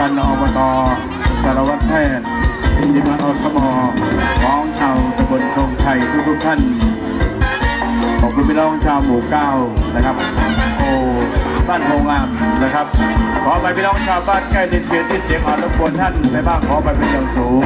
ำนันอบตสารวัตรแพทย์ทีมอสมพ้องชาวตำบลธงชัยทุกท่านขอบคุณพี่น้องชาวหมู่เก้านะครับ โอ้บ้านโพงามนะครับ ขอไปพี่น้องชาวบ้านใกล้ดินเขียนที่เสียงอ่อนรบกวนท่านไปบ้างขอไปเป็นอย่างสูง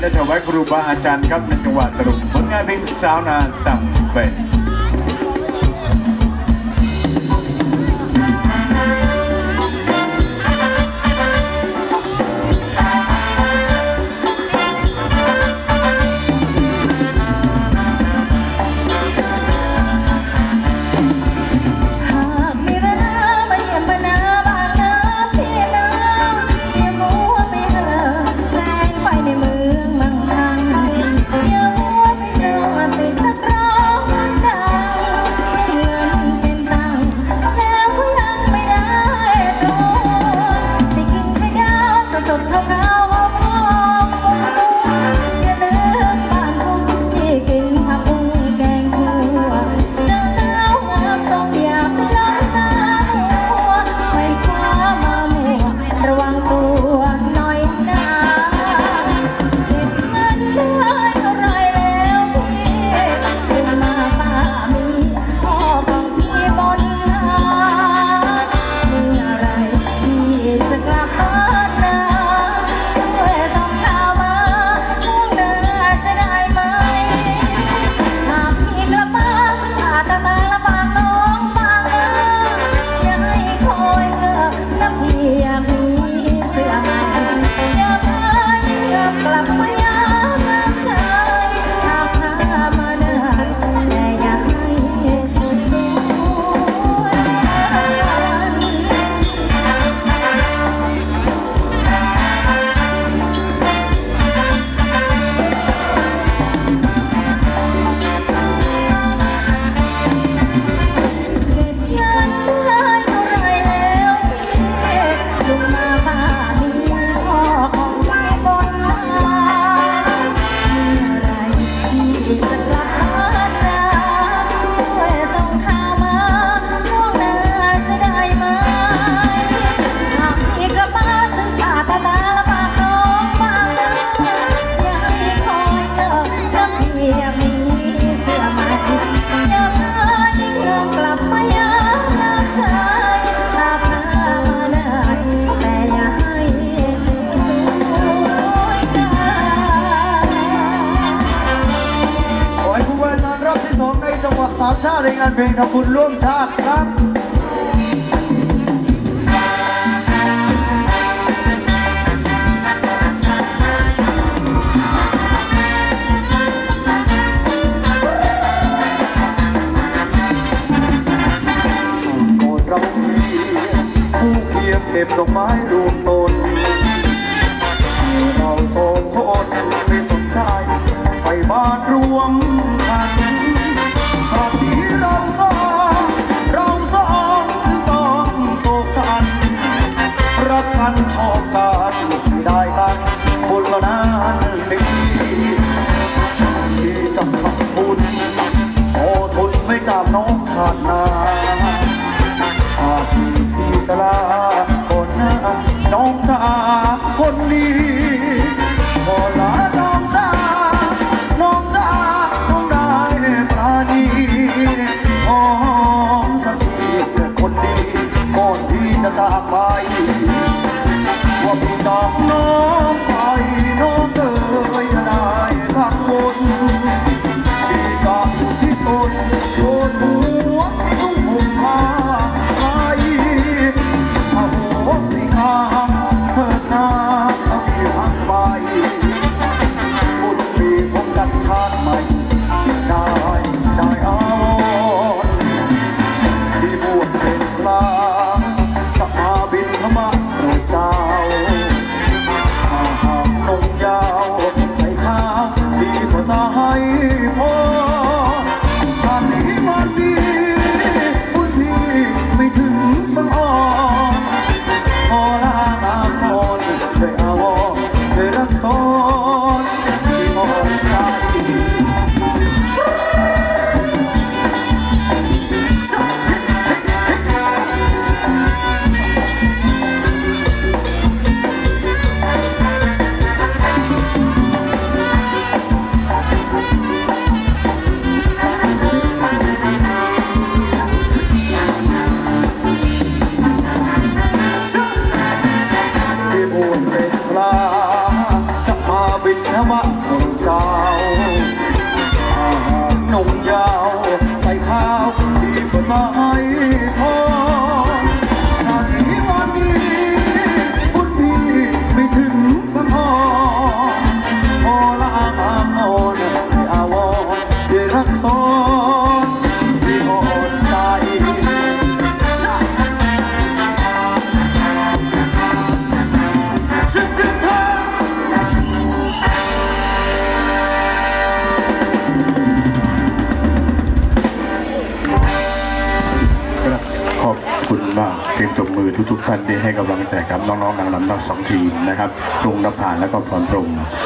ได้ถวายครูบาอาจารย์ครับในจังหวัดตรุงผลงานเพลงสาวนาสั่งเป็ สามชาติในงานเพลงทำบุญร่วมชาติครับเก็บดอกไม้รวมตนเราสองคนไม่สนใจใส่บาตรรวม hot now. กสอนที่ขอบคุณมากเสียงตบมือทุกๆท่านที่ให้กำลังใจกับน้องๆนางรำทั้งสองทีมนะครับรุงนภาและก็พรพรม